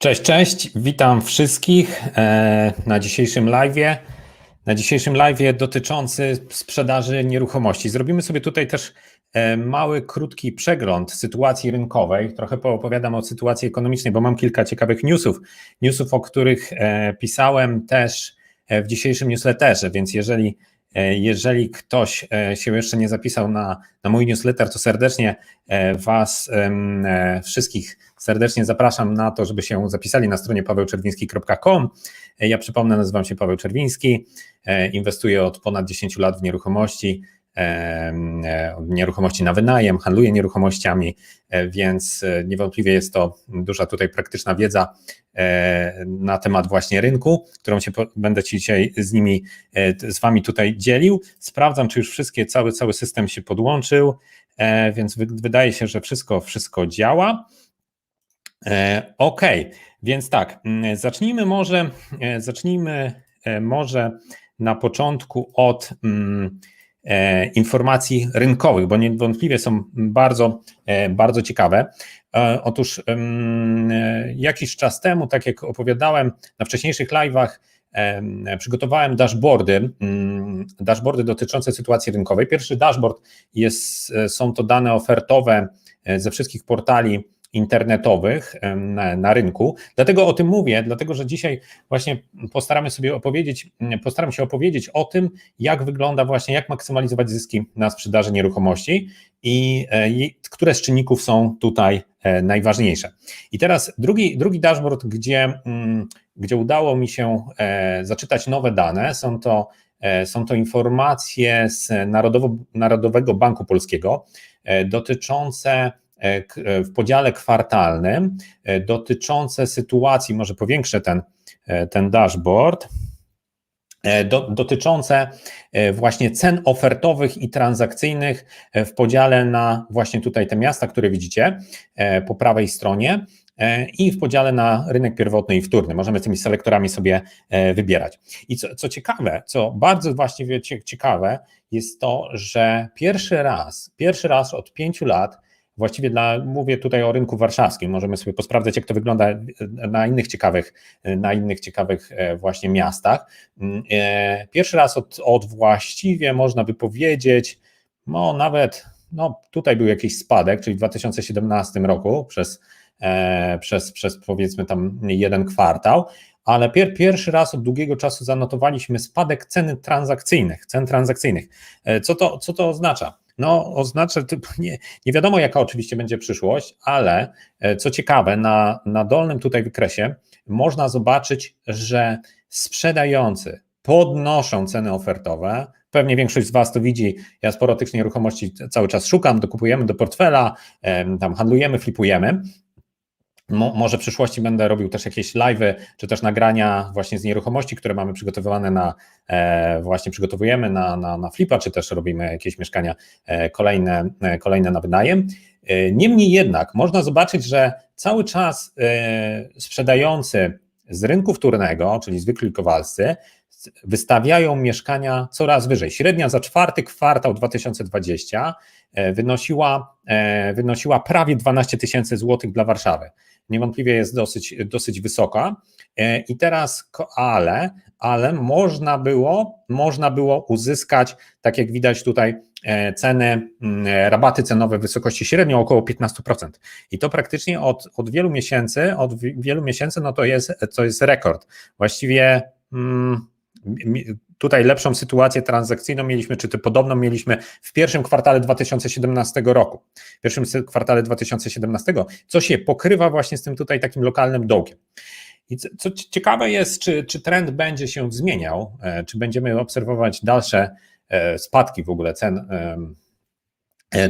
Cześć, cześć, witam wszystkich e, na dzisiejszym live'ie. Na dzisiejszym live'ie dotyczący sprzedaży nieruchomości. Zrobimy sobie tutaj też e, mały, krótki przegląd sytuacji rynkowej. Trochę poopowiadam o sytuacji ekonomicznej, bo mam kilka ciekawych newsów, newsów, o których e, pisałem też w dzisiejszym newsletterze, więc jeżeli jeżeli ktoś się jeszcze nie zapisał na, na mój newsletter, to serdecznie Was wszystkich serdecznie zapraszam na to, żeby się zapisali na stronie pawełczerwiński.com. Ja przypomnę, nazywam się Paweł Czerwiński, e, inwestuję od ponad 10 lat w nieruchomości, e, e, nieruchomości na wynajem, handluję nieruchomościami, więc niewątpliwie jest to duża tutaj praktyczna wiedza na temat właśnie rynku, którą się będę dzisiaj z nimi, z Wami tutaj dzielił. Sprawdzam, czy już wszystkie, cały, cały system się podłączył, więc wydaje się, że wszystko, wszystko działa. E, OK, więc tak, zacznijmy może, e, zacznijmy e, może na początku od mm, informacji rynkowych, bo niewątpliwie są bardzo, bardzo ciekawe. Otóż jakiś czas temu, tak jak opowiadałem na wcześniejszych live'ach, przygotowałem dashboardy, mm, dashboardy dotyczące sytuacji rynkowej. Pierwszy dashboard jest, są to dane ofertowe ze wszystkich portali internetowych na, na, rynku. Dlatego o tym mówię, dlatego że dzisiaj właśnie postaramy sobie opowiedzieć, postaram się opowiedzieć o tym, jak wygląda właśnie, jak maksymalizować zyski na sprzedaży nieruchomości i, e, i które z czynników są tutaj e, najważniejsze. I teraz drugi, drugi dashboard, gdzie, gdzie udało mi się e, zaczytać nowe dane, są to są to informacje z Narodowo, Narodowego Banku Polskiego dotyczące w podziale kwartalnym e, dotyczące sytuacji, może powiększę ten, ten dashboard, do, dotyczące właśnie cen ofertowych i transakcyjnych w podziale na właśnie tutaj te miasta, które widzicie po prawej stronie i w podziale na rynek pierwotny i wtórny. Możemy tymi selektorami sobie wybierać. I co, co ciekawe, co bardzo właściwie ciekawe, jest to, że pierwszy raz, pierwszy raz od pięciu lat właściwie dla, mówię tutaj o rynku warszawskim, możemy sobie posprawdzać, jak to wygląda na innych ciekawych, na innych ciekawych e, właśnie miastach. Mm, e, pierwszy raz od, od właściwie można by powiedzieć, no nawet, no tutaj był jakiś spadek, czyli w 2017 roku przez, e, przez, przez powiedzmy tam jeden kwartał, ale pier, pierwszy raz od długiego czasu zanotowaliśmy spadek ceny transakcyjnych, cen transakcyjnych. Co to, co to oznacza? No, oznacza, nie, nie wiadomo jaka oczywiście będzie przyszłość, ale e, co ciekawe, na, na dolnym tutaj wykresie można zobaczyć, że sprzedający podnoszą ceny ofertowe. Pewnie większość z Was to widzi. Ja sporo tych nieruchomości cały czas szukam, dokupujemy do portfela, tam handlujemy, flipujemy. Mo, może w przyszłości będę robił też jakieś live'y, czy też nagrania właśnie z nieruchomości, które mamy przygotowywane na, e, właśnie przygotowujemy na, na, na flipa, czy też robimy jakieś mieszkania e, kolejne, e, kolejne na wynajem. E, niemniej jednak można zobaczyć, że cały czas e, sprzedający z rynku wtórnego, czyli zwykli kowalscy, wystawiają mieszkania coraz wyżej. Średnia za czwarty kwartał 2020 e, wynosiła, wynosiła prawie 12 tysięcy złotych dla Warszawy niewątpliwie jest dosyć, dosyć wysoka. E, I teraz, ale, ale można było, można było uzyskać, tak jak widać tutaj, e, ceny, mm, rabaty cenowe w wysokości średnio około 15%. I to praktycznie od, od wielu miesięcy, od wielu miesięcy, no to jest, to jest rekord. Właściwie hmm, tutaj lepszą sytuację transakcyjną mieliśmy, czy to podobną mieliśmy w pierwszym kwartale 2017 roku. W pierwszym kwartale 2017, co się pokrywa właśnie z tym tutaj takim lokalnym dołkiem. I co, co ciekawe jest, czy, czy trend będzie się zmieniał, e, czy będziemy obserwować dalsze e, spadki w ogóle cen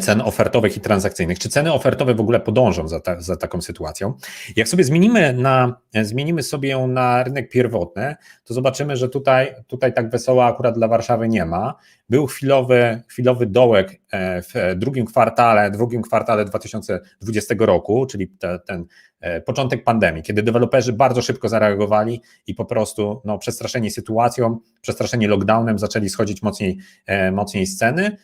cen ofertowych i transakcyjnych. Czy ceny ofertowe w ogóle podążą za, ta, za taką sytuacją? Jak sobie zmienimy, na, zmienimy sobie ją na rynek pierwotny, to zobaczymy, że tutaj, tutaj tak wesoło akurat dla Warszawy nie ma. Był chwilowy, chwilowy dołek e, w drugim kwartale, drugim kwartale 2020 roku, czyli te, ten początek pandemii, kiedy deweloperzy bardzo szybko zareagowali i po prostu no, przestraszeni sytuacją, przestraszeni lockdownem zaczęli schodzić mocniej, mocniej z ceny,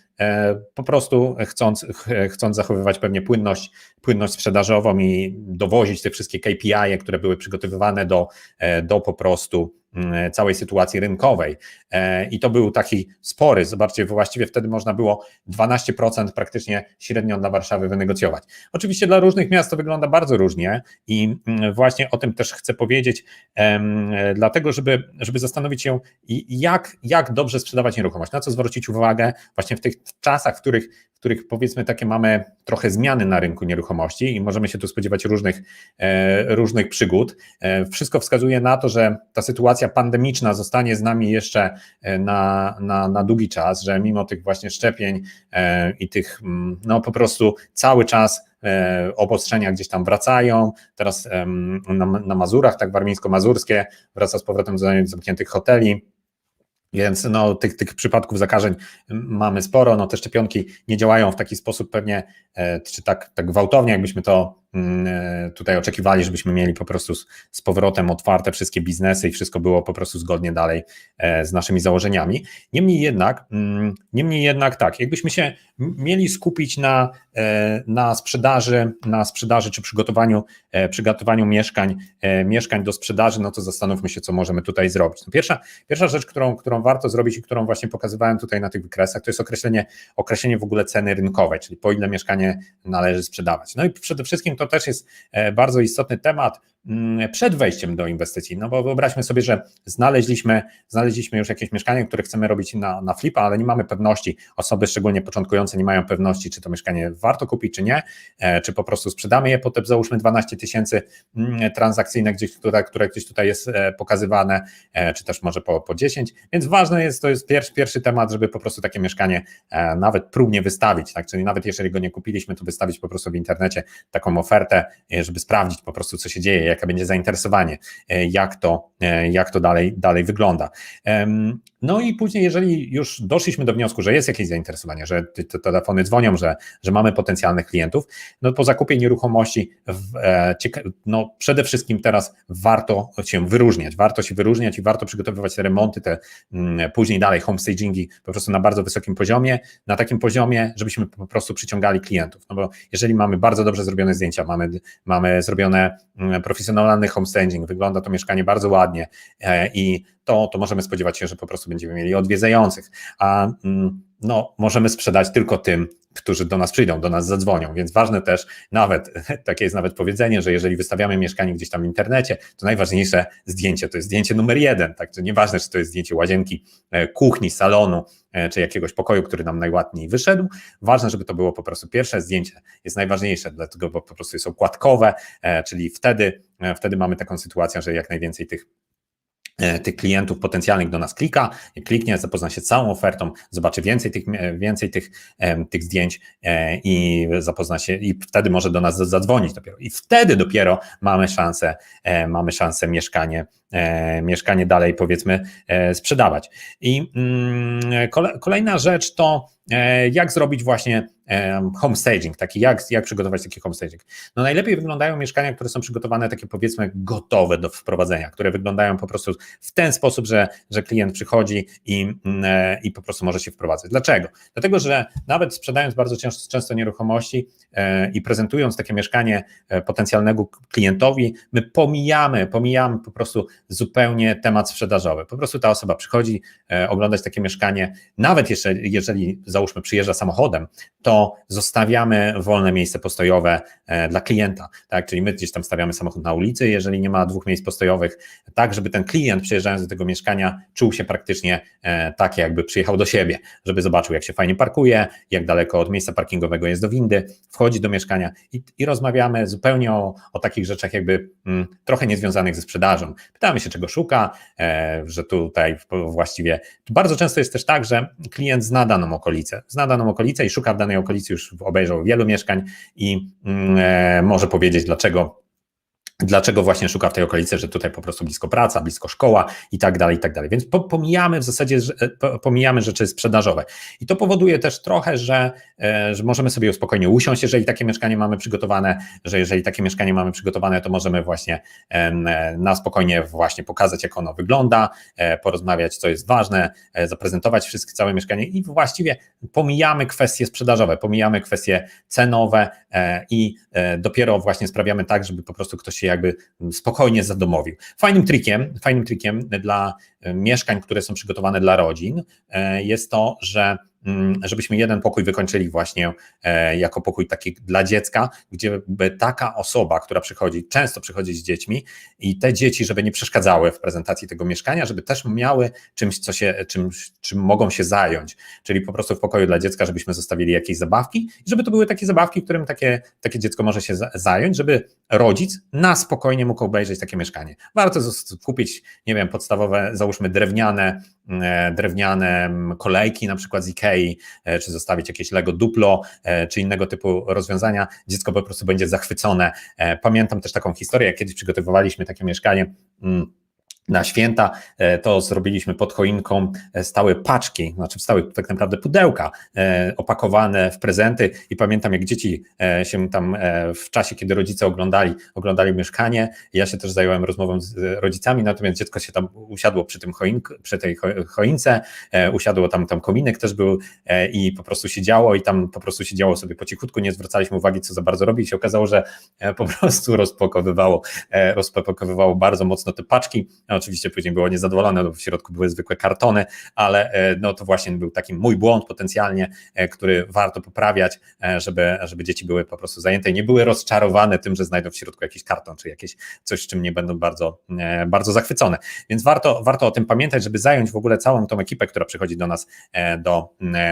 po prostu chcąc, chcąc zachowywać pewnie płynność, płynność sprzedażową i dowozić te wszystkie KPI, które były przygotowywane do, do po prostu całej sytuacji rynkowej. E, I to był taki spory, zobaczcie, właściwie wtedy można było 12% praktycznie średnio dla Warszawy wynegocjować. Oczywiście dla różnych miast to wygląda bardzo różnie i mm, właśnie o tym też chcę powiedzieć, dlatego żeby, żeby zastanowić się, jak, jak dobrze sprzedawać nieruchomość, na co zwrócić uwagę właśnie w tych czasach, w których których powiedzmy takie mamy trochę zmiany na rynku nieruchomości i możemy się tu spodziewać różnych, e, różnych przygód. E, wszystko wskazuje na to, że ta sytuacja pandemiczna zostanie z nami jeszcze e, na, na, na długi czas, że mimo tych właśnie szczepień i tych, mm, no po prostu cały czas obostrzenia gdzieś tam wracają. Teraz na, na Mazurach, tak warmińsko-mazurskie, wraca z powrotem do zamkniętych hoteli. Więc no, tych, tych przypadków zakażeń mamy sporo. No, te szczepionki nie działają w taki sposób pewnie, e, czy tak, tak gwałtownie, jakbyśmy to tutaj oczekiwali, żebyśmy mieli po prostu z, z, powrotem otwarte wszystkie biznesy i wszystko było po prostu zgodnie dalej e, z naszymi założeniami. Niemniej jednak, mm, niemniej jednak tak, jakbyśmy się mieli skupić na, e, na sprzedaży, na sprzedaży czy przygotowaniu, przygotowaniu mieszkań, mieszkań do sprzedaży, no to zastanówmy się, co możemy tutaj zrobić. No pierwsza, pierwsza rzecz, którą, którą warto zrobić i którą właśnie pokazywałem tutaj na tych wykresach, to jest określenie, określenie w ogóle ceny rynkowej, czyli po ile mieszkanie należy sprzedawać. No i przede wszystkim to to też jest e, bardzo istotny temat przed wejściem do inwestycji. No bo wyobraźmy sobie, że znaleźliśmy, znaleźliśmy już jakieś mieszkanie, które chcemy robić na, na flipa, ale nie mamy pewności, osoby szczególnie początkujące nie mają pewności, czy to mieszkanie warto kupić, czy nie, e, czy po prostu sprzedamy je, potem załóżmy 12 tysięcy mm, transakcyjne, gdzieś, które, które gdzieś tutaj jest e, pokazywane, czy też może po, po 10, więc ważne jest, to jest pierwszy, pierwszy temat, żeby po prostu takie mieszkanie nawet próbnie wystawić, tak, czyli nawet jeżeli go nie kupiliśmy, to wystawić po prostu w internecie taką ofertę, e, żeby sprawdzić po prostu, co się dzieje, jakie będzie zainteresowanie, e, jak to, e, jak to dalej, dalej wygląda. No i później, jeżeli już doszliśmy do wniosku, że jest jakieś zainteresowanie, że te telefony dzwonią, że, że mamy potencjalnych klientów, no po zakupie nieruchomości no przede wszystkim teraz warto się wyróżniać, warto się wyróżniać i warto przygotowywać te remonty, te mm, później dalej homestagingi po prostu na bardzo wysokim poziomie, na takim poziomie, żebyśmy po prostu przyciągali klientów, no bo jeżeli mamy bardzo dobrze zrobione zdjęcia, mamy, mamy zrobione mm, profesjonalny homestaging, wygląda to mieszkanie bardzo ładnie e, i to, to możemy spodziewać się, że po prostu będziemy mieli odwiedzających, a mm, no, możemy sprzedać tylko tym, którzy do nas przyjdą, do nas zadzwonią, więc ważne też, nawet, takie jest nawet powiedzenie, że jeżeli wystawiamy mieszkanie gdzieś tam w internecie, to najważniejsze zdjęcie to jest zdjęcie numer jeden, tak, to nieważne, czy to jest zdjęcie łazienki, e, kuchni, salonu, e, czy jakiegoś pokoju, który nam najładniej wyszedł, ważne, żeby to było po prostu pierwsze zdjęcie, jest najważniejsze, dlatego, bo po prostu jest okładkowe, e, czyli wtedy, wtedy mamy taką sytuację, że jak najwięcej tych tych klientów potencjalnych do nas klika, kliknie, zapozna się z całą ofertą, zobaczy więcej tych, e, więcej tych, tych zdjęć e, i zapozna się i wtedy może do nas zadzwonić dopiero. I wtedy dopiero mamy szansę, mamy szansę mieszkanie, mieszkanie dalej powiedzmy sprzedawać. I mm, kolejna rzecz to jak zrobić właśnie homestaging, taki jak, jak przygotować taki homestaging. No najlepiej wyglądają mieszkania, które są przygotowane takie powiedzmy gotowe do wprowadzenia, które wyglądają po prostu w ten sposób, że, że klient przychodzi i, mm, e, i po prostu może się wprowadzać. Dlaczego? Dlatego, że nawet sprzedając bardzo często, często nieruchomości e, i prezentując takie mieszkanie e, potencjalnemu klientowi, my pomijamy, pomijamy po prostu zupełnie temat sprzedażowy. Po prostu ta osoba przychodzi oglądać takie mieszkanie, nawet jeżeli, jeżeli załóżmy przyjeżdża samochodem, to zostawiamy wolne miejsce postojowe e, dla klienta, tak? Czyli my gdzieś tam stawiamy samochód na ulicy, jeżeli nie ma dwóch miejsc postojowych, tak, żeby ten klient przyjeżdżając do tego mieszkania czuł się praktycznie e, tak, jakby przyjechał do siebie, żeby zobaczył, jak się fajnie parkuje, jak daleko od miejsca parkingowego jest do windy, wchodzi do mieszkania i, i rozmawiamy zupełnie o, o takich rzeczach jakby mm, trochę niezwiązanych ze sprzedażą. Pytamy się, czego szuka, e, że tutaj właściwie bardzo często jest też tak, że klient zna daną okolicę, zna daną okolicę i szuka w danej okolicy już obejrzał wielu mieszkań i mm, e, może powiedzieć, dlaczego Dlaczego właśnie szuka w tej okolicy, że tutaj po prostu blisko praca, blisko szkoła i tak dalej, i tak dalej. Więc pomijamy w zasadzie, e, pomijamy rzeczy sprzedażowe. I to powoduje też trochę, że, e, że możemy sobie spokojnie usiąść, jeżeli takie mieszkanie mamy przygotowane, że jeżeli takie mieszkanie mamy przygotowane, to możemy właśnie e, na spokojnie właśnie pokazać, jak ono wygląda, porozmawiać, co jest ważne, zaprezentować wszystkie całe mieszkanie i właściwie pomijamy kwestie sprzedażowe, pomijamy kwestie cenowe i dopiero właśnie sprawiamy tak, żeby po prostu ktoś się jakby spokojnie zadomowił. Fajnym trikiem, fajnym trikiem dla e, mieszkań, które są przygotowane dla rodzin e, jest to, że żebyśmy jeden pokój wykończyli właśnie e, jako pokój taki dla dziecka, gdzie by taka osoba, która przychodzi, często przychodzi z dziećmi i te dzieci, żeby nie przeszkadzały w prezentacji tego mieszkania, żeby też miały czymś, co się, czym, czym mogą się zająć, czyli po prostu w pokoju dla dziecka, żebyśmy zostawili jakieś zabawki i żeby to były takie zabawki, którym takie, takie dziecko może się zająć, żeby rodzic na spokojnie mógł obejrzeć takie mieszkanie. Warto kupić, nie wiem, podstawowe, załóżmy drewniane, e, drewniane kolejki na przykład z Ikea, Ikei, czy zostawić jakieś Lego Duplo, e, czy innego typu rozwiązania, dziecko po prostu będzie zachwycone. E, pamiętam też taką historię, jak kiedyś przygotowywaliśmy takie mieszkanie. Mm, na święta. E, to zrobiliśmy pod choinką e, stałe paczki, znaczy stałe tak naprawdę pudełka e, opakowane w prezenty. I pamiętam jak dzieci się tam w czasie, kiedy rodzice oglądali, oglądali mieszkanie, ja się też zająłem rozmową z rodzicami, natomiast dziecko się tam usiadło przy tym choink, przy tej choince, usiadło tam, tam kominek też był i po prostu siedziało i tam po prostu siedziało sobie po cichutku, nie zwracaliśmy uwagi co za bardzo robi. I się okazało, że po prostu rozpakowywało, rozpakowywało bardzo mocno te paczki, oczywiście później było niezadowolone, bo w środku były zwykłe kartony, ale e, no to właśnie był taki mój błąd potencjalnie, e, który warto poprawiać, e, żeby, żeby dzieci były po prostu zajęte i nie były rozczarowane tym, że znajdą w środku jakiś karton, czy jakieś coś, czym nie będą bardzo, bardzo zachwycone. Więc warto, warto o tym pamiętać, żeby zająć w ogóle całą tą ekipę, która przychodzi do nas do,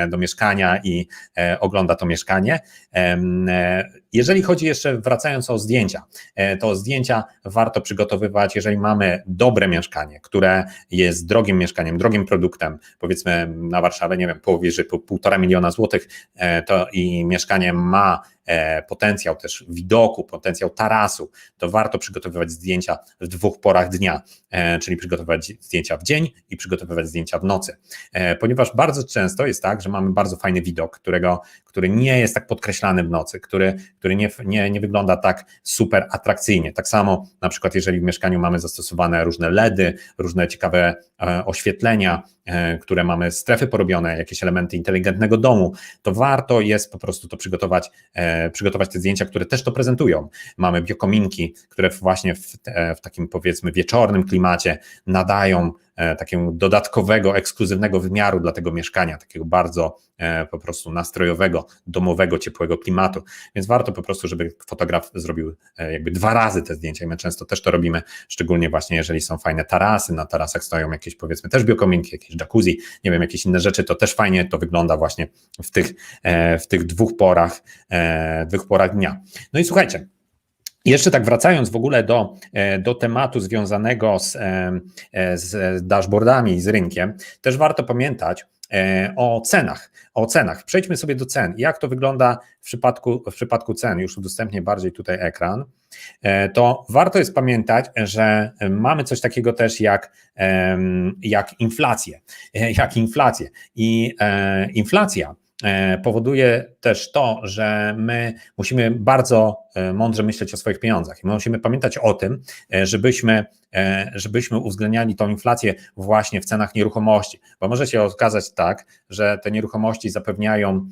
do mieszkania i ogląda to mieszkanie. Jeżeli chodzi jeszcze, wracając o zdjęcia, to zdjęcia warto przygotowywać, jeżeli mamy dobre mieszkanie, które jest drogim mieszkaniem, drogim produktem, powiedzmy na Warszawę, nie wiem, powyżej półtora miliona złotych, e, to i mieszkanie ma potencjał też widoku, potencjał tarasu, to warto przygotowywać zdjęcia w dwóch porach dnia, e, czyli przygotowywać zdjęcia w dzień i przygotowywać zdjęcia w nocy. E, ponieważ bardzo często jest tak, że mamy bardzo fajny widok, którego, który nie jest tak podkreślany w nocy, który, który nie, nie, nie wygląda tak super atrakcyjnie. Tak samo na przykład, jeżeli w mieszkaniu mamy zastosowane różne LEDy, różne ciekawe oświetlenia, które mamy strefy porobione, jakieś elementy inteligentnego domu, to warto jest po prostu to przygotować przygotować te zdjęcia, które też to prezentują. Mamy biokominki, które właśnie w, w takim powiedzmy wieczornym klimacie nadają takiego dodatkowego, ekskluzywnego wymiaru dla tego mieszkania, takiego bardzo e, po prostu nastrojowego, domowego, ciepłego klimatu. Więc warto po prostu, żeby fotograf zrobił e, jakby dwa razy te zdjęcia i my często też to robimy, szczególnie właśnie jeżeli są fajne tarasy, na tarasach stoją jakieś powiedzmy też biokominki, jakieś jacuzzi, nie wiem, jakieś inne rzeczy, to też fajnie to wygląda właśnie w tych, w tych dwóch porach, dwóch porach dnia. No i słuchajcie, jeszcze tak wracając w ogóle do, e, do tematu związanego z, e, e, z dashboardami z rynkiem, też warto pamiętać o cenach. O cenach. Przejdźmy sobie do cen. Jak to wygląda w przypadku, w przypadku cen? Już udostępnię bardziej tutaj ekran. To warto jest pamiętać, że mamy coś takiego też jak, jak inflację. Jak inflację. I inflacja powoduje też to, że my musimy bardzo e, mądrze myśleć o swoich pieniądzach. I my musimy pamiętać o tym, e, żebyśmy, żebyśmy uwzględniali tą inflację właśnie w cenach nieruchomości, bo może się okazać tak, że te nieruchomości zapewniają,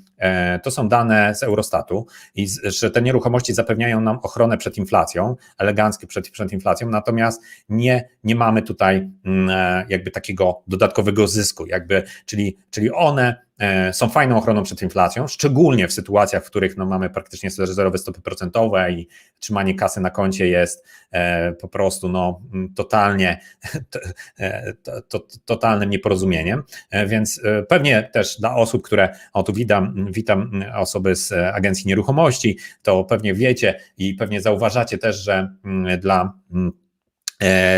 to są dane z Eurostatu, i że te nieruchomości zapewniają nam ochronę przed inflacją, eleganckie przed, przed inflacją, natomiast nie, nie mamy tutaj mm, jakby takiego dodatkowego zysku, jakby, czyli, czyli one E, są fajną ochroną przed inflacją, szczególnie w sytuacjach, w których no, mamy praktycznie zerowe stopy procentowe i trzymanie kasy na koncie jest e, po prostu no, totalnie, e, to, to, totalnym nieporozumieniem, więc pewnie też dla osób, które, o tu witam, witam osoby z Agencji Nieruchomości, to pewnie wiecie i pewnie zauważacie też, że dla E,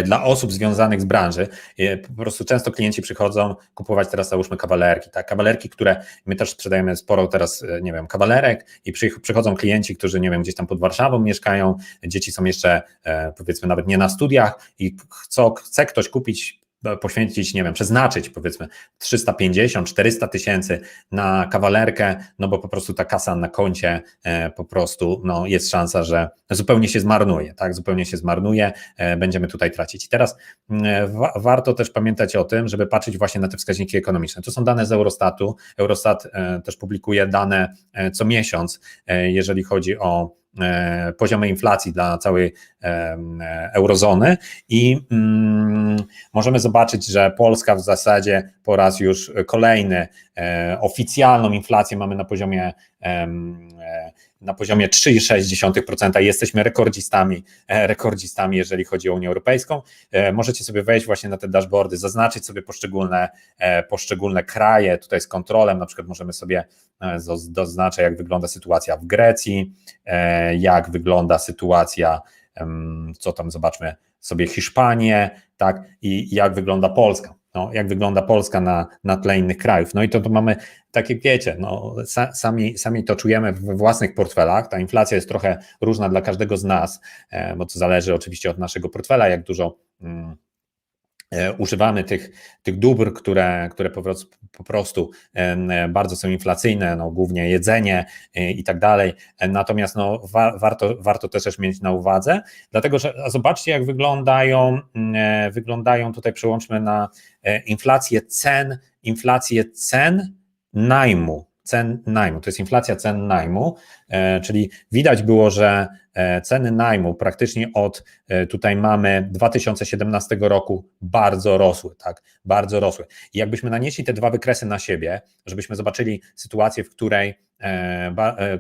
dla osób związanych z branży. E, po prostu często klienci przychodzą kupować teraz załóżmy kawalerki, tak? Kawalerki, które my też sprzedajemy sporo teraz, e, nie wiem, kawalerek i przychodzą klienci, którzy, nie wiem, gdzieś tam pod Warszawą mieszkają, dzieci są jeszcze powiedzmy nawet nie na studiach i chcą, chce ktoś kupić poświęcić, nie wiem, przeznaczyć powiedzmy 350, 400 tysięcy na kawalerkę, no bo po prostu ta kasa na koncie e, po prostu no, jest szansa, że zupełnie się zmarnuje, tak, zupełnie się zmarnuje, e, będziemy tutaj tracić. I teraz e, wa warto też pamiętać o tym, żeby patrzeć właśnie na te wskaźniki ekonomiczne. To są dane z Eurostatu. Eurostat też publikuje dane co miesiąc, jeżeli chodzi o E, poziomy inflacji dla całej e, eurozony. I mm, możemy zobaczyć, że Polska w zasadzie po raz już kolejny e, oficjalną inflację mamy na poziomie na poziomie 3,6%. Jesteśmy rekordzistami, rekordzistami, jeżeli chodzi o Unię Europejską. Możecie sobie wejść właśnie na te dashboardy, zaznaczyć sobie poszczególne, poszczególne kraje, tutaj z kontrolem, na przykład możemy sobie zaznaczyć, jak wygląda sytuacja w Grecji, jak wygląda sytuacja, co tam zobaczmy sobie Hiszpanię, tak, i jak wygląda Polska. No, jak wygląda Polska na, na tle innych krajów. No i to, to mamy takie, wiecie, no, sami, sami to czujemy we własnych portfelach. Ta inflacja jest trochę różna dla każdego z nas, e, bo to zależy oczywiście od naszego portfela, jak dużo. Mm, używamy tych, tych dóbr, które, które po prostu, po prostu bardzo są inflacyjne, no, głównie jedzenie e, i tak dalej. E, natomiast no, wa, warto, warto też mieć na uwadze, dlatego że zobaczcie, jak wyglądają, wyglądają tutaj przełączmy na inflację cen, inflację cen najmu cen najmu. To jest inflacja cen najmu, e, czyli widać było, że e, ceny najmu praktycznie od e, tutaj mamy 2017 roku bardzo rosły, tak, bardzo rosły. I jakbyśmy nanieśli te dwa wykresy na siebie, żebyśmy zobaczyli sytuację, w której,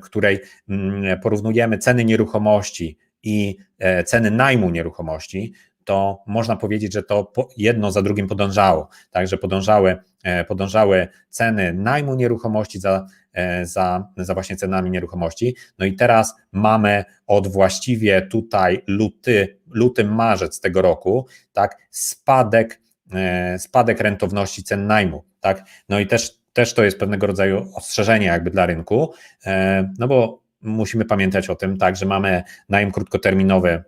której mm, porównujemy ceny nieruchomości i ceny najmu nieruchomości, to można powiedzieć, że to jedno za drugim podążało. Także podążały, e, podążały ceny najmu nieruchomości za, e, za, za właśnie cenami nieruchomości. No i teraz mamy od właściwie tutaj luty, luty, marzec tego roku, tak, spadek, e, spadek rentowności cen najmu. Tak? No i też, też to jest pewnego rodzaju ostrzeżenie jakby dla rynku, no bo musimy pamiętać o tym, tak, że mamy najem krótkoterminowy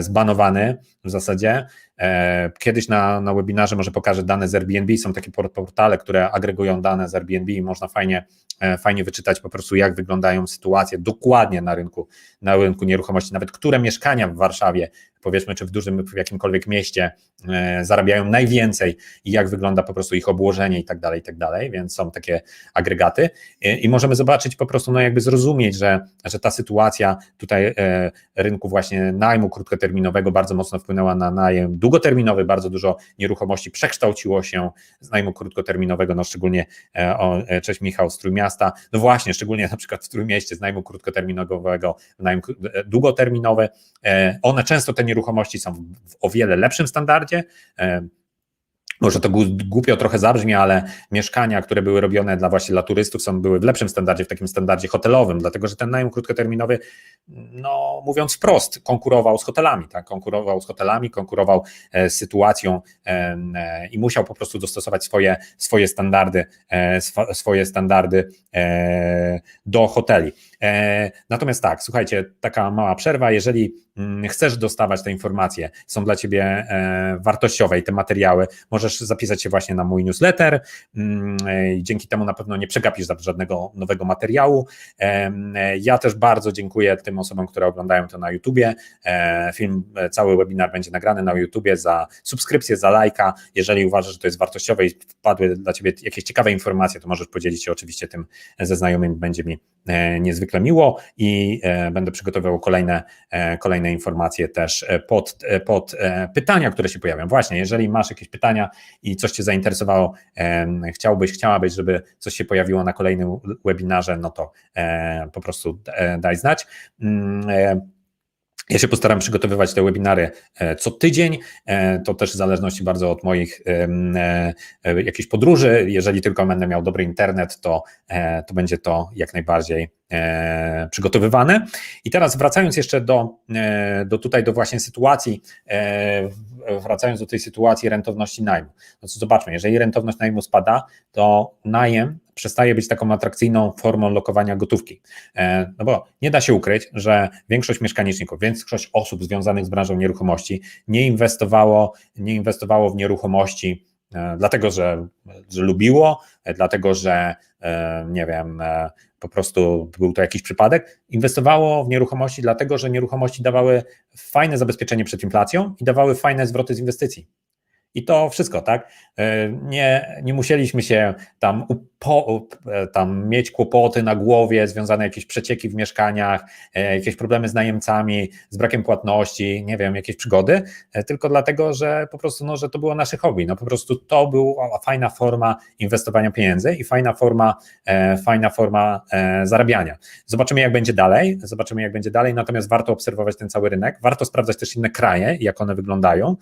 zbanowany w zasadzie. E, kiedyś na, na webinarze może pokażę dane z Airbnb, są takie portale, które agregują dane z Airbnb i można fajnie, e, fajnie wyczytać po prostu jak wyglądają sytuacje dokładnie na rynku, na rynku nieruchomości, nawet które mieszkania w Warszawie powiedzmy, czy w dużym, w jakimkolwiek mieście e, zarabiają najwięcej i jak wygląda po prostu ich obłożenie i tak dalej, i tak dalej, więc są takie agregaty. I, i możemy zobaczyć po prostu, no jakby zrozumieć, że, że ta sytuacja tutaj rynku właśnie najmu krótkoterminowego bardzo mocno wpłynęła na najem długoterminowy, bardzo dużo nieruchomości przekształciło się z najmu krótkoterminowego, no szczególnie e, o, cześć Michał z Trójmiasta, no właśnie, szczególnie na przykład w Trójmieście z najmu krótkoterminowego w najem długoterminowy, one często te nieruchomości są w o wiele lepszym standardzie. E, może to głupio trochę zabrzmi, ale mieszkania, które były robione dla właśnie dla turystów, są były w lepszym standardzie, w takim standardzie hotelowym, dlatego że ten najem krótkoterminowy, no mówiąc wprost, konkurował z hotelami, tak? konkurował z hotelami, konkurował e, z sytuacją e, i musiał po prostu dostosować swoje, swoje standardy, swoje standardy do hoteli. Natomiast tak, słuchajcie, taka mała przerwa, jeżeli mm, chcesz dostawać te informacje, są dla Ciebie wartościowe i te materiały, możesz zapisać się właśnie na mój newsletter. Mm, dzięki temu na pewno nie przegapisz żadnego nowego materiału. Ja też bardzo dziękuję tym osobom, które oglądają to na YouTubie. E, film, e, cały webinar będzie nagrany na YouTubie za subskrypcję, za lajka. Jeżeli uważasz, że to jest wartościowe i wpadły dla Ciebie jakieś ciekawe informacje, to możesz podzielić się oczywiście tym ze znajomymi, będzie mi e, niezwykle miło i będę przygotowywał kolejne, kolejne informacje też pod, pod pytania, które się pojawią. Właśnie, jeżeli masz jakieś pytania, i coś Cię zainteresowało, chciałbyś, chciałabyś, żeby coś się pojawiło na kolejnym webinarze, no to po prostu e, daj znać. E, ja się postaram przygotowywać te webinary e, co tydzień. To też w zależności bardzo od moich jakichś podróży. Jeżeli tylko będę miał dobry internet, to, to będzie to jak najbardziej e, przygotowywane. I teraz wracając jeszcze do, e, do tutaj do właśnie sytuacji, e, wracając do tej sytuacji rentowności najmu, no to zobaczmy, jeżeli rentowność najmu spada, to najem przestaje być taką atrakcyjną formą lokowania gotówki. E, no bo nie da się ukryć, że większość mieszkaniczników, większość osób związanych z branżą nieruchomości nie inwestowało, nie inwestowało w nieruchomości e, dlatego, że, że lubiło, e, dlatego, że nie wiem, po prostu był to jakiś przypadek, inwestowało w nieruchomości dlatego, że nieruchomości dawały fajne zabezpieczenie przed inflacją i dawały fajne zwroty z inwestycji. I to wszystko, tak? E, nie, nie musieliśmy się tam, upo, e, tam mieć kłopoty na głowie, związane jakieś przecieki w mieszkaniach, e, jakieś problemy z najemcami, z brakiem płatności, nie wiem, jakieś przygody, tylko dlatego, że po prostu, no, że to było nasze hobby. No po prostu to była fajna forma inwestowania pieniędzy i fajna forma, fajna forma zarabiania. Zobaczymy, jak będzie dalej, zobaczymy, jak będzie dalej, natomiast warto obserwować ten cały rynek, warto sprawdzać też inne kraje, jak one wyglądają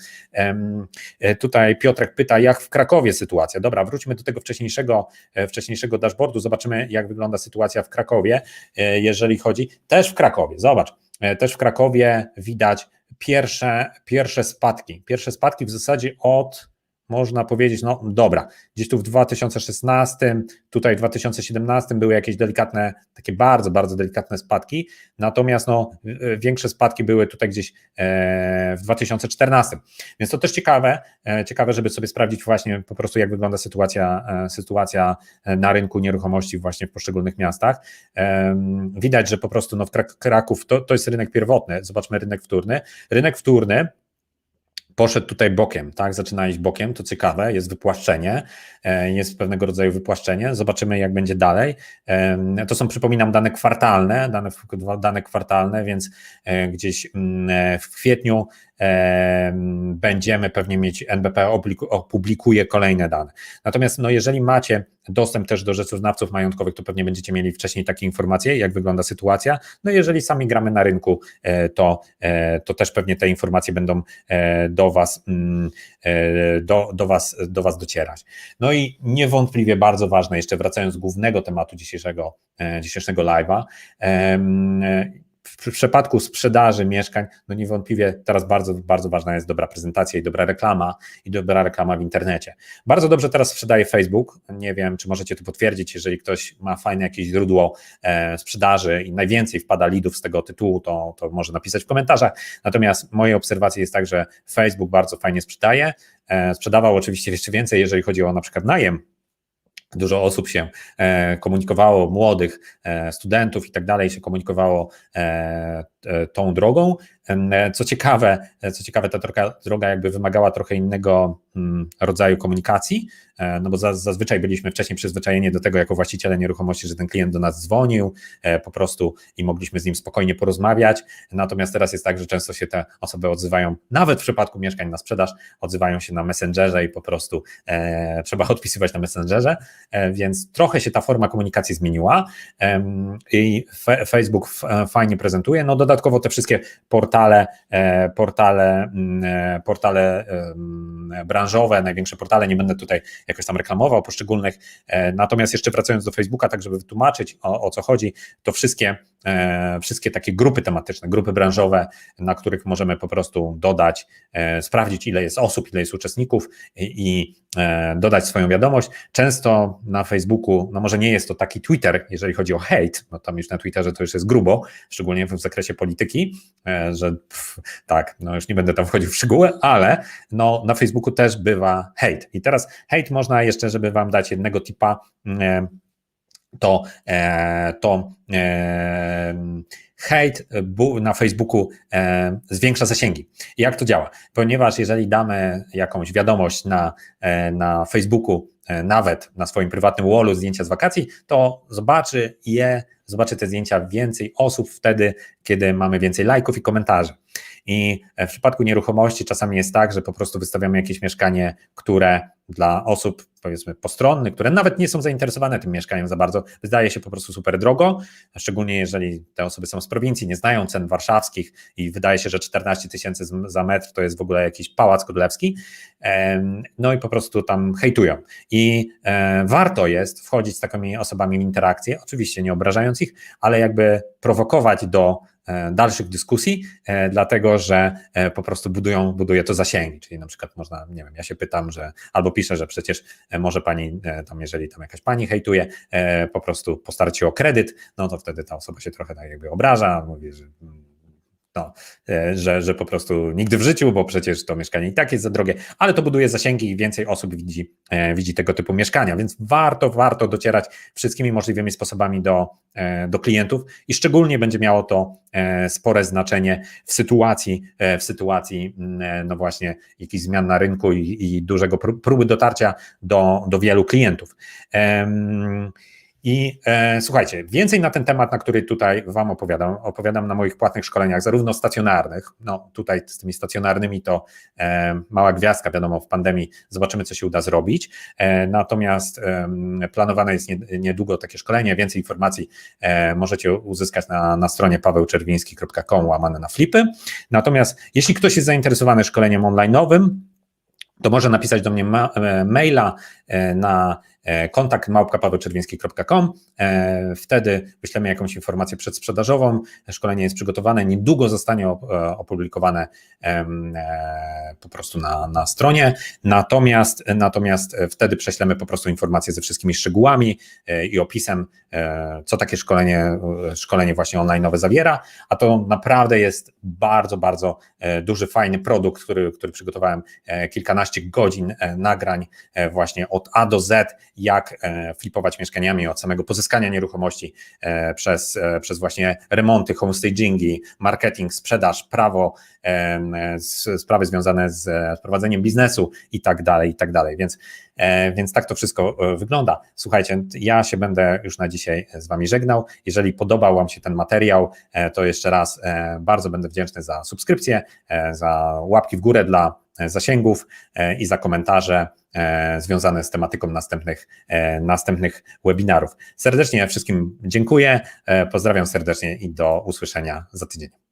Tutaj Piotrek pyta, jak w Krakowie sytuacja. Dobra, wróćmy do tego wcześniejszego, e, wcześniejszego dashboardu, zobaczymy, jak wygląda sytuacja w Krakowie, e, jeżeli chodzi. Też w Krakowie, zobacz, e, też w Krakowie widać pierwsze, pierwsze spadki. Pierwsze spadki w zasadzie od można powiedzieć, no dobra, gdzieś tu w 2016, tutaj w 2017 były jakieś delikatne, takie bardzo, bardzo delikatne spadki, natomiast no, większe spadki były tutaj gdzieś e, w 2014. Więc to też ciekawe, e, ciekawe, żeby sobie sprawdzić właśnie po prostu, jak wygląda sytuacja, e, sytuacja na rynku nieruchomości właśnie w poszczególnych miastach. Widać, że po prostu no, w Kraków to, to jest rynek pierwotny, zobaczmy rynek wtórny. Rynek wtórny poszedł tutaj bokiem, tak? Zaczyna iść bokiem, to ciekawe, jest wypłaszczenie, e, jest pewnego rodzaju wypłaszczenie. Zobaczymy, jak będzie dalej. To są, przypominam, dane kwartalne, dane, dane kwartalne, więc e, gdzieś mm, e, w kwietniu będziemy pewnie mieć, NBP opublikuje kolejne dane. Natomiast no, jeżeli macie dostęp też do rzeczoznawców majątkowych, to pewnie będziecie mieli wcześniej takie informacje, jak wygląda sytuacja. No jeżeli sami gramy na rynku, e, to, e, to też pewnie te informacje będą e, do Was, mm, do, do, was, do was docierać. No i niewątpliwie bardzo ważne, jeszcze wracając do głównego tematu dzisiejszego, dzisiejszego live'a, w przypadku sprzedaży mieszkań, no niewątpliwie teraz bardzo, bardzo ważna jest dobra prezentacja i dobra reklama i dobra reklama w internecie. Bardzo dobrze teraz sprzedaje Facebook. Nie wiem, czy możecie to potwierdzić, jeżeli ktoś ma fajne jakieś źródło e, sprzedaży i najwięcej wpada lidów z tego tytułu, to, to może napisać w komentarzach. Natomiast moje obserwacje jest tak, że Facebook bardzo fajnie sprzedaje. E, sprzedawał oczywiście jeszcze więcej, jeżeli chodzi o na przykład najem Dużo osób się e, komunikowało, młodych e, studentów i tak dalej, się komunikowało e, tą drogą. Co ciekawe, co ciekawe, ta droga, jakby wymagała trochę innego mm, rodzaju komunikacji, no bo zazwyczaj byliśmy wcześniej przyzwyczajeni do tego jako właściciele nieruchomości, że ten klient do nas dzwonił po prostu i mogliśmy z nim spokojnie porozmawiać. Natomiast teraz jest tak, że często się te osoby odzywają, nawet w przypadku mieszkań na sprzedaż, odzywają się na Messengerze i po prostu e, trzeba odpisywać na Messengerze, e, więc trochę się ta forma komunikacji zmieniła e, i Facebook fajnie prezentuje. No dodatkowo te wszystkie portale, e, portale, mm, e, portale branżowe, największe portale, nie będę tutaj jakoś tam reklamował poszczególnych, e, natomiast jeszcze wracając do Facebooka, tak żeby wytłumaczyć o, o co chodzi, to wszystkie wszystkie takie grupy tematyczne, grupy branżowe, na których możemy po prostu dodać, sprawdzić, ile jest osób, ile jest uczestników i, dodać swoją wiadomość. Często na Facebooku, no może nie jest to taki Twitter, jeżeli chodzi o hate, no tam już na Twitterze to już jest grubo, szczególnie w zakresie polityki, e, że pff, tak, no już nie będę tam wchodził w szczegóły, ale no na Facebooku też bywa hate. I teraz hate można jeszcze, żeby wam dać jednego tipa, e, to, e, to hejt na Facebooku zwiększa zasięgi. Jak to działa? Ponieważ jeżeli damy jakąś wiadomość na, na Facebooku, nawet na swoim prywatnym wallu zdjęcia z wakacji, to zobaczy je zobaczy te zdjęcia więcej osób wtedy, kiedy mamy więcej lajków i komentarzy. I w przypadku nieruchomości czasami jest tak, że po prostu wystawiamy jakieś mieszkanie, które dla osób powiedzmy postronnych, które nawet nie są zainteresowane tym mieszkaniem za bardzo, wydaje się po prostu super drogo, szczególnie jeżeli te osoby są z prowincji, nie znają cen warszawskich i wydaje się, że 14 tysięcy za metr to jest w ogóle jakiś pałac królewski, no i po prostu tam hejtują. I e, warto jest wchodzić z takimi osobami w interakcję, oczywiście nie obrażając ich, ale jakby prowokować do dalszych dyskusji, e, dlatego że e, po prostu budują, buduje to zasięgi, czyli na przykład można, nie wiem, ja się pytam, że albo piszę, że przecież e, może pani, e, tam jeżeli tam jakaś pani hejtuje, e, po prostu postarać się o kredyt, no to wtedy ta osoba się trochę tak jakby obraża, mówi, że mm, no, e, że, że po prostu nigdy w życiu, bo przecież to mieszkanie i tak jest za drogie, ale to buduje zasięgi i więcej osób widzi, e, widzi tego typu mieszkania, więc warto, warto docierać wszystkimi możliwymi sposobami do, e, do klientów i szczególnie będzie miało to spore znaczenie w sytuacji, w sytuacji mm, no właśnie jakichś zmian na rynku i, i dużego pró- próby dotarcia do, do wielu klientów. Em, i e, słuchajcie, więcej na ten temat, na który tutaj Wam opowiadam, opowiadam na moich płatnych szkoleniach, zarówno stacjonarnych, no tutaj z tymi stacjonarnymi to e, mała gwiazdka, wiadomo, w pandemii zobaczymy, co się uda zrobić. E, natomiast planowane jest nie, niedługo takie szkolenie, więcej informacji e, możecie uzyskać na, na stronie pawełczerwiński.com łamane na flipy. Natomiast jeśli ktoś jest zainteresowany szkoleniem online'owym, to może napisać do mnie ma, e, maila e, na kontakt małpka.pawełczerwiński.com. E, Wtedy wyślemy jakąś informację przedsprzedażową. Szkolenie jest przygotowane, niedługo zostanie e, opublikowane e, po prostu na, na stronie. Natomiast, natomiast e, wtedy prześlemy po prostu informację ze wszystkimi szczegółami e, i opisem, e, co takie szkolenie, e, szkolenie właśnie online zawiera. A to naprawdę jest bardzo, bardzo e, duży, fajny produkt, który, który przygotowałem e, kilkanaście godzin e, nagrań e, właśnie od A do Z, jak e, flipować mieszkaniami, od samego pozyskania nieruchomości e, przez, e, przez właśnie remonty, homestagingi, marketing, sprzedaż, prawo, sprawy związane z prowadzeniem biznesu i tak dalej, i tak dalej. Więc, więc tak to wszystko wygląda. Słuchajcie, ja się będę już na dzisiaj z Wami żegnał. Jeżeli podobał Wam się ten materiał, to jeszcze raz bardzo będę wdzięczny za subskrypcję, za łapki w górę dla zasięgów e, i za komentarze e, związane z tematyką następnych, e, następnych webinarów. Serdecznie wszystkim dziękuję, e, pozdrawiam serdecznie i do usłyszenia za tydzień.